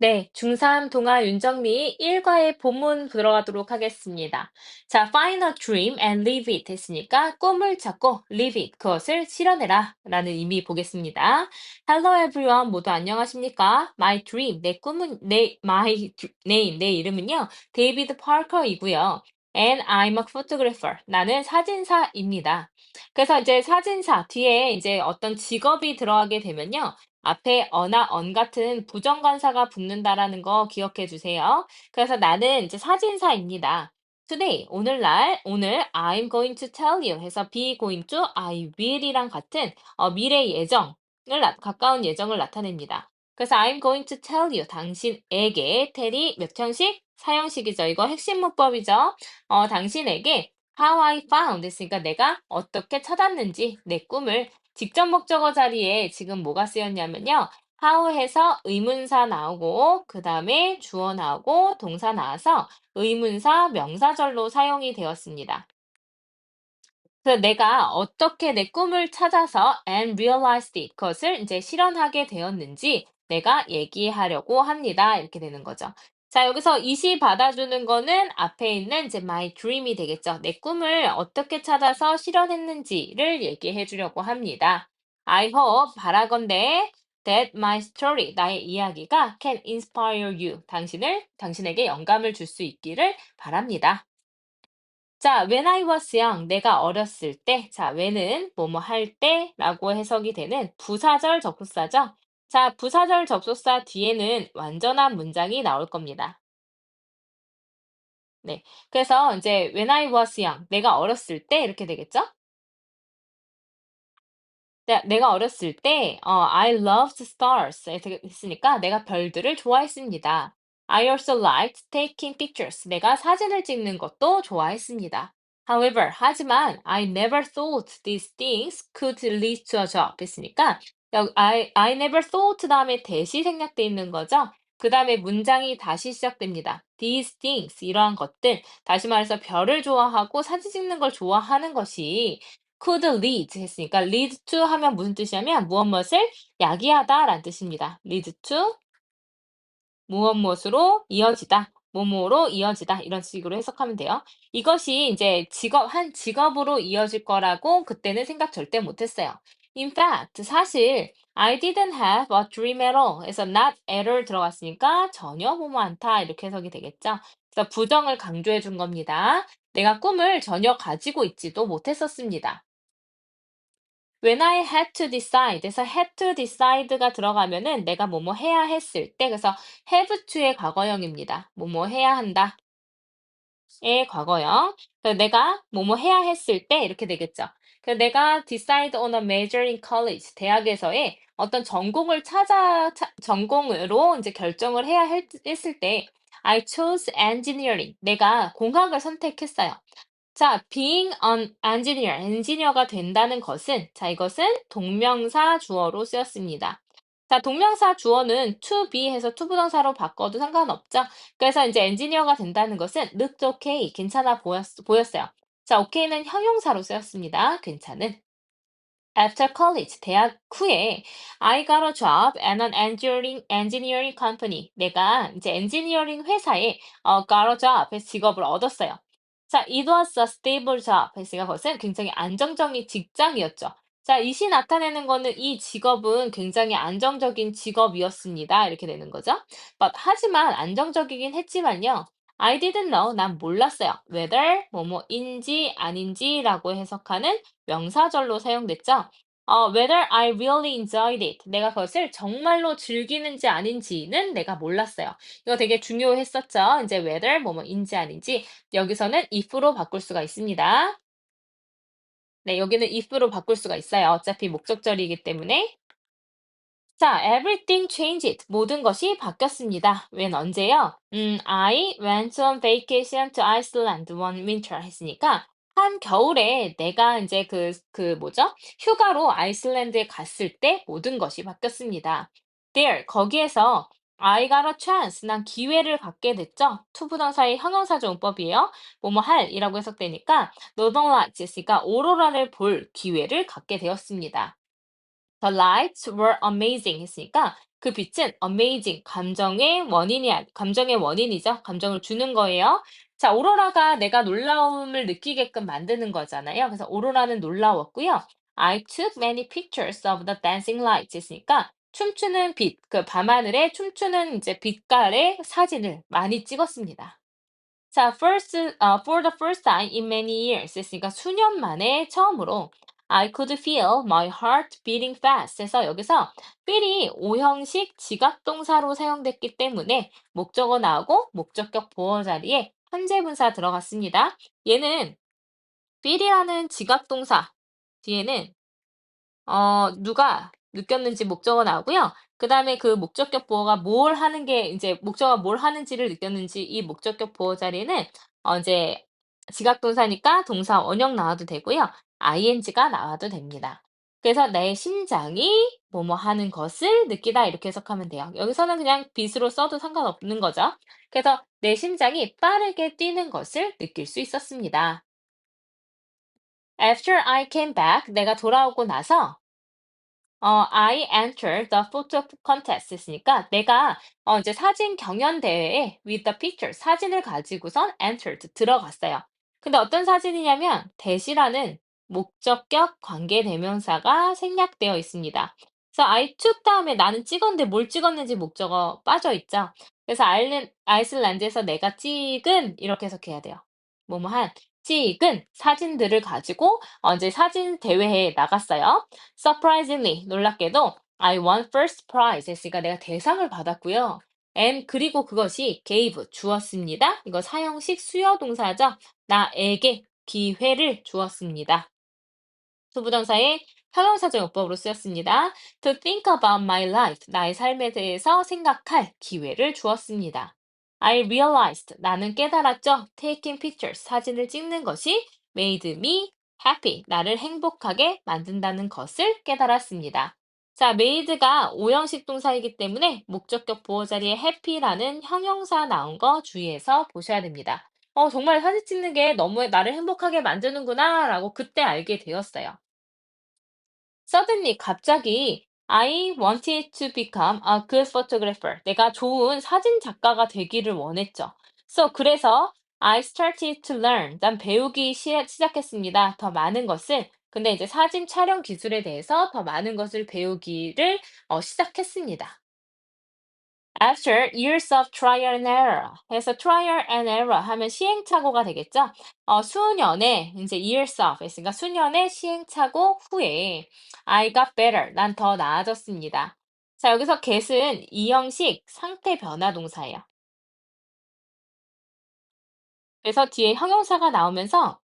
네, 중3 동아 윤정리 1과의 본문 들어가도록 하겠습니다. 자, find a dream and live it 했으니까 꿈을 찾고 live it, 그것을 실현해라 라는 의미 보겠습니다. Hello everyone, 모두 안녕하십니까? My dream, 내 꿈은, 내, my name, 내 이름은요, 데이비드 파커이고요. And I'm a photographer. 나는 사진사입니다. 그래서 이제 사진사 뒤에 이제 어떤 직업이 들어가게 되면요. 앞에 어나 언 같은 부정관사가 붙는다라는 거 기억해 주세요. 그래서 나는 이제 사진사입니다. Today, 오늘날, 오늘 I'm going to tell you 해서 be going to I will이랑 같은 어, 미래 예정을 나- 가까운 예정을 나타냅니다. 그래서 I'm going to tell you 당신에게 tell이 몇 형식? 사형식이죠. 이거 핵심 문법이죠. 어, 당신에게 how I found 했으니까 내가 어떻게 찾았는지 내 꿈을 직접 목적어 자리에 지금 뭐가 쓰였냐면요. how 해서 의문사 나오고 그 다음에 주어 나오고 동사 나와서 의문사 명사절로 사용이 되었습니다. 그래서 내가 어떻게 내 꿈을 찾아서 and realized it, 그것을 이제 실현하게 되었는지 내가 얘기하려고 합니다. 이렇게 되는 거죠. 자, 여기서 이시 받아주는 거는 앞에 있는 이제 my dream이 되겠죠. 내 꿈을 어떻게 찾아서 실현했는지를 얘기해 주려고 합니다. I hope, 바라건대 that my story, 나의 이야기가 can inspire you, 당신을, 당신에게 영감을 줄 수 있기를 바랍니다. 자, when I was young, 내가 어렸을 때. 자, when은 뭐뭐 할 때라고 해석이 되는 부사절 접속사죠. 자, 부사절 접속사 뒤에는 완전한 문장이 나올 겁니다. 네. 그래서 이제 when I was young, 내가 어렸을 때 이렇게 되겠죠? 네, 내가 어렸을 때 어, I loved stars 했으니까 내가 별들을 좋아했습니다. I also liked taking pictures. 내가 사진을 찍는 것도 좋아했습니다. However, 하지만 I never thought these things could lead to a job 했으니까 여기 I, I never thought 다음에 대시 생략돼 있는 거죠. 그 다음에 문장이 다시 시작됩니다. These things, 이러한 것들, 다시 말해서 별을 좋아하고 사진 찍는 걸 좋아하는 것이 could lead 했으니까 lead to 하면 무슨 뜻이냐면 무엇 무엇을 야기하다라는 뜻입니다. lead to 무엇 무엇으로 이어지다. 뭐뭐로 이어지다 이런 식으로 해석하면 돼요. 이것이 이제 직업 한 직업으로 이어질 거라고 그때는 생각 절대 못했어요. In fact, 사실 I didn't have a dream at all. 그래서 not at all 들어갔으니까 전혀 뭐뭐 않다 이렇게 해석이 되겠죠. 그래서 부정을 강조해 준 겁니다. 내가 꿈을 전혀 가지고 있지도 못했었습니다. When I had to decide, 그래서 had to decide가 들어가면은 내가 뭐뭐 해야 했을 때, 그래서 have to의 과거형입니다. 뭐뭐 해야 한다. 의 과거형. 그래서 내가 뭐뭐 해야 했을 때 이렇게 되겠죠. 그래서 내가 decide on a major in college, 대학에서의 어떤 전공을 찾아, 차- 전공으로 이제 결정을 해야 했, 했을 때 I chose engineering. 내가 공학을 선택했어요. 자, being an engineer, 엔지니어가 된다는 것은, 자, 이것은 동명사 주어로 쓰였습니다. 자, 동명사 주어는 to be 해서 to 부동사로 바꿔도 상관없죠. 그래서 이제 엔지니어가 된다는 것은 looked okay, 괜찮아 보였, 보였어요. 자, okay는 형용사로 쓰였습니다. 괜찮은. After college, 대학 후에 I got a job at an engineering, engineering company. 내가 이제 엔지니어링 회사에 어, got a job, 해서 직업을 얻었어요. 자, it was a stable job. 했으니까 그것은 굉장히 안정적인 직장이었죠. 자, 이 시 나타내는 거는 이 직업은 굉장히 안정적인 직업이었습니다. 이렇게 되는 거죠. But, 하지만 안정적이긴 했지만요. I didn't know. 난 몰랐어요. whether 뭐뭐인지 아닌지라고 해석하는 명사절로 사용됐죠. 어, whether I really enjoyed it. 내가 그것을 정말로 즐기는지 아닌지는 내가 몰랐어요. 이거 되게 중요했었죠. 이제 whether 뭐뭐인지 아닌지 여기서는 if로 바꿀 수가 있습니다. 네, 여기는 if로 바꿀 수가 있어요. 어차피 목적절이기 때문에. 자, everything changed. 모든 것이 바뀌었습니다. 웬 언제요? 음, I went on vacation to Iceland one winter 했으니까 한 겨울에 내가 이제 그, 그 뭐죠? 휴가로 아이슬란드에 갔을 때 모든 것이 바뀌었습니다. There, 거기에서 I got a chance. 난 기회를 갖게 됐죠. 투부정사의 형용사적 문법이에요. 뭐뭐 할이라고 해석되니까 lights 했으니까 오로라를 볼 기회를 갖게 되었습니다. The lights were amazing 했으니까 그 빛은 amazing, 감정의 원인이, 아- 감정의 원인이죠. 감정을 주는 거예요. 자, 오로라가 내가 놀라움을 느끼게끔 만드는 거잖아요. 그래서 오로라는 놀라웠고요. I took many pictures of the dancing lights 했으니까 춤추는 빛, 그 밤하늘에 춤추는 이제 빛깔의 사진을 많이 찍었습니다. 자, first, 어, for the first time in many years 했으니까 수년 만에 처음으로 I could feel my heart beating fast 해서 여기서 feel이 오형식 지각동사로 사용됐기 때문에 목적어 나오고 목적격 보어 자리에 현재 분사 들어갔습니다. 얘는 feel이라는 지각동사 뒤에는 어, 누가 느꼈는지 목적어 나오고요. 그 다음에 그 목적격 보어가 뭘 하는 게 이제 목적어가 뭘 하는지를 느꼈는지 이 목적격 보어 자리에는 어, 이제 지각동사니까 동사 원형 나와도 되고요. ing가 나와도 됩니다. 그래서 내 심장이 뭐뭐 하는 것을 느끼다 이렇게 해석하면 돼요. 여기서는 그냥 빛으로 써도 상관없는 거죠. 그래서 내 심장이 빠르게 뛰는 것을 느낄 수 있었습니다. After I came back, 내가 돌아오고 나서 어, I entered the photo contest 했으니까 내가 어, 이제 사진 경연 대회에 with the picture 사진을 가지고선 entered 들어갔어요. 근데 어떤 사진이냐면 대시라는 목적격 관계 대명사가 생략되어 있습니다. 그래서 I took 다음에 나는 찍었는데 뭘 찍었는지 목적어 빠져 있죠. 그래서 아일랜, 아이슬란드에서 내가 찍은 이렇게 해석해야 돼요. 뭐뭐 한 찍은 사진들을 가지고 어, 이제 사진 대회에 나갔어요. Surprisingly, 놀랍게도 I won first prize 했으니까 내가 대상을 받았고요. And 그리고 그것이 gave 주었습니다. 이거 사형식 수요 동사죠. 나에게 기회를 주었습니다. 투부정사의 형용사적 용법으로 쓰였습니다. To think about my life, 나의 삶에 대해서 생각할 기회를 주었습니다. I realized, 나는 깨달았죠. Taking pictures, 사진을 찍는 것이 made me happy, 나를 행복하게 만든다는 것을 깨달았습니다. 자, made가 오형식 동사이기 때문에 목적격 보호 자리에 happy라는 형용사 나온 거 주의해서 보셔야 됩니다. 어, 정말 사진 찍는 게 너무 나를 행복하게 만드는구나 라고 그때 알게 되었어요. Suddenly 갑자기 I wanted to become a good photographer. 내가 좋은 사진 작가가 되기를 원했죠. So 그래서 I started to learn. 난 배우기 시, 시작했습니다. 더 많은 것을. 근데 이제 사진 촬영 기술에 대해서 더 많은 것을 배우기를 어, 시작했습니다. After years of trial and error 해서 trial and error 하면 시행착오가 되겠죠? 어, 수년의 이제 years of 했으니까 수년의 시행착오 후에 I got better. 난 더 나아졌습니다. 자, 여기서 get은 이 형식 상태 변화 동사예요. 그래서 뒤에 형용사가 나오면서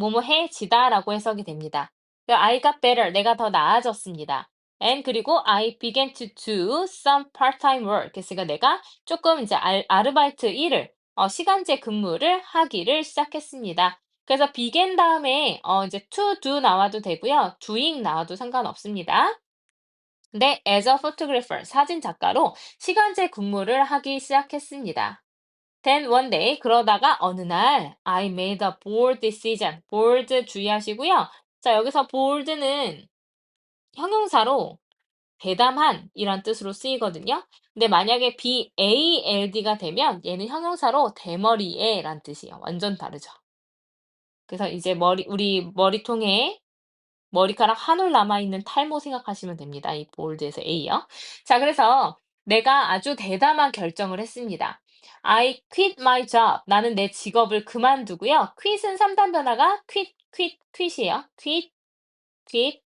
뭐뭐해지다라고 해석이 됩니다. 그 I got better. 내가 더 나아졌습니다. and 그리고 I began to do some part-time work. 그러니까 내가 조금 이제 알, 아르바이트 일을 어, 시간제 근무를 하기를 시작했습니다. 그래서 began 다음에 어, 이제 to do 나와도 되고요. doing 나와도 상관없습니다. 근데 as a photographer 사진 작가로 시간제 근무를 하기 시작했습니다. Then one day 그러다가 어느 날 I made a bold decision. bold 주의하시고요. 자, 여기서 bold는 형용사로 대담한 이란 뜻으로 쓰이거든요. 근데 만약에 BALD가 되면 얘는 형용사로 대머리에 란 뜻이에요. 완전 다르죠. 그래서 이제 머리, 우리 머리통에 머리카락 한 올 남아있는 탈모 생각하시면 됩니다. 이 볼드에서 A요. 자, 그래서 내가 아주 대담한 결정을 했습니다. I quit my job. 나는 내 직업을 그만두고요. quit은 3단 변화가 quit, quit, quit이에요. quit, quit,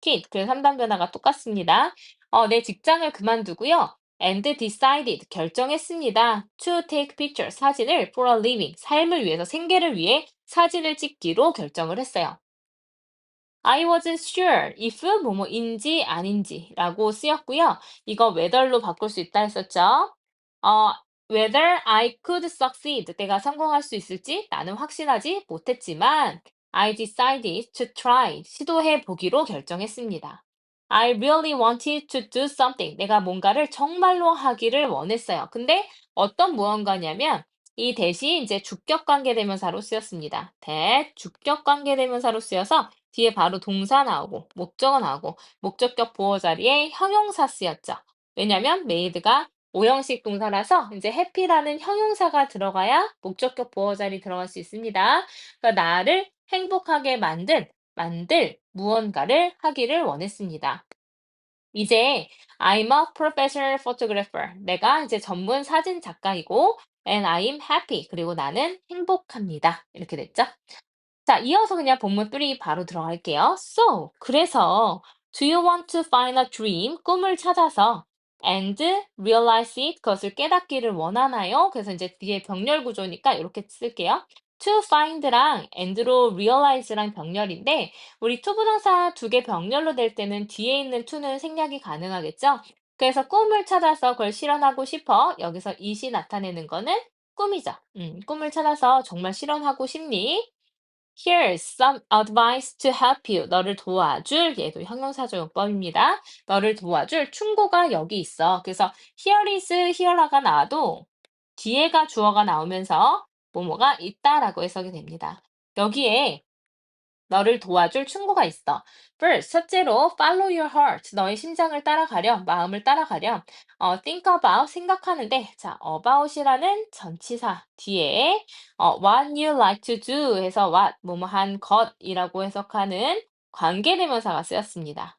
quit. 그래서 3단 변화가 똑같습니다. 어, 내 직장을 그만두고요. and decided. 결정했습니다. to take pictures. 사진을 for a living. 삶을 위해서, 생계를 위해 사진을 찍기로 결정을 했어요. I wasn't sure if 뭐뭐인지 아닌지라고 쓰였고요. 이거 whether로 바꿀 수 있다 했었죠. 어, whether I could succeed. 내가 성공할 수 있을지 나는 확신하지 못했지만 I decided to try. 시도해 보기로 결정했습니다. I really wanted to do something. 내가 뭔가를 정말로 하기를 원했어요. 근데 어떤 무언가냐면 이 대신 이제 주격 관계 대명사로 쓰였습니다. that 주격 관계 대명사로 쓰여서 뒤에 바로 동사 나오고 목적어 나오고 목적격 보호 자리에 형용사 쓰였죠. 왜냐면 made가 오형식 동사라서 이제 happy라는 형용사가 들어가야 목적격 보어 자리 들어갈 수 있습니다. 그러니까 나를 행복하게 만든, 만들 무언가를 하기를 원했습니다. 이제 I'm a professional photographer. 내가 이제 전문 사진 작가이고 and I'm happy. 그리고 나는 행복합니다. 이렇게 됐죠? 자, 이어서 그냥 본문 3 바로 들어갈게요. So, 그래서 do you want to find a dream? 꿈을 찾아서 and realize it. 그것을 깨닫기를 원하나요? 그래서 이제 뒤에 병렬 구조니까 이렇게 쓸게요. to find랑 and로 realize랑 병렬인데 우리 투부정사 두 개 병렬로 될 때는 뒤에 있는 to는 생략이 가능하겠죠? 그래서 꿈을 찾아서 그걸 실현하고 싶어. 여기서 it이 나타내는 거는 꿈이죠. 음, 꿈을 찾아서 정말 실현하고 싶니? Here's some advice to help you. 너를 도와줄, 얘도 형용사조 용법입니다. 너를 도와줄 충고가 여기 있어. 그래서 here is, here가 나와도 뒤에가 주어가 나오면서 뭐뭐가 있다라고 해석이 됩니다. 여기에 너를 도와줄 충고가 있어. First, 첫째로 follow your heart. 너의 심장을 따라가렴, 마음을 따라가렴. 어, think about, 생각하는데, 자, about이라는 전치사 뒤에 어, what you like to do 해서 what, 뭐뭐 한 것이라고 해석하는 관계대명사가 쓰였습니다.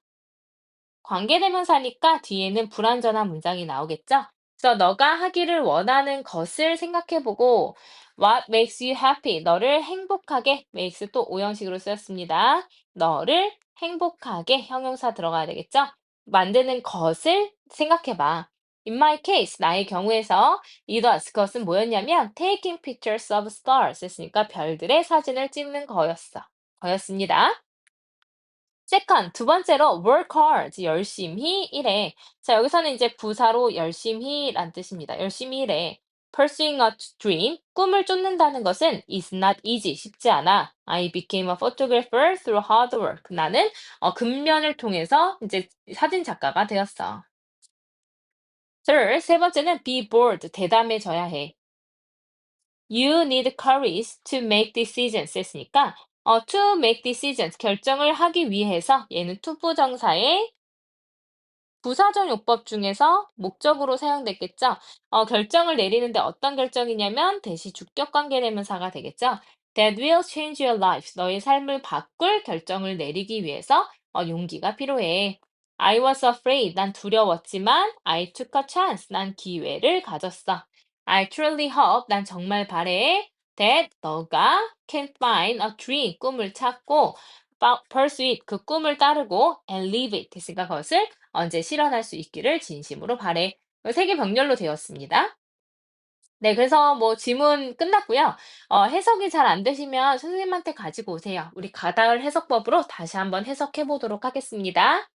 관계대명사니까 뒤에는 불완전한 문장이 나오겠죠? 그래서 너가 하기를 원하는 것을 생각해보고 What makes you happy? 너를 행복하게 makes 또 오형식으로 쓰였습니다. 너를 행복하게 형용사 들어가야 되겠죠? 만드는 것을 생각해봐. In my case, 나의 경우에서 was 그것은 뭐였냐면 taking pictures of stars 했으니까 별들의 사진을 찍는 거였어. 거였습니다. second, 두 번째로 work hard, 열심히 일해. 자, 여기서는 이제 부사로 열심히란 뜻입니다. 열심히 일해. Pursuing a dream, 꿈을 쫓는다는 것은 is not easy, 쉽지 않아. I became a photographer through hard work. 나는 어, 근면을 통해서 이제 사진 작가가 되었어. Third, 세 번째는 be bold, 대담해져야 해. You need courage to make decisions 했으니까 어, to make decisions, 결정을 하기 위해서 얘는 투부정사의 부사적 요법 중에서 목적으로 사용됐겠죠. 어, 결정을 내리는데 어떤 결정이냐면 대시 주격 관계대명사가 되겠죠. That will change your life. 너의 삶을 바꿀 결정을 내리기 위해서 어, 용기가 필요해. I was afraid. 난 두려웠지만 I took a chance. 난 기회를 가졌어. I truly hope. 난 정말 바래. That 너가 can find a dream. 꿈을 찾고 pursue. 그 꿈을 따르고 and live it. 됐으니까 그것을 언제 실현할 수 있기를 진심으로 바래. 세개 병렬로 되었습니다. 네, 그래서 뭐 지문 끝났고요. 어, 해석이 잘 안 되시면 선생님한테 가지고 오세요. 우리 가다을 해석법으로 다시 한번 해석해 보도록 하겠습니다.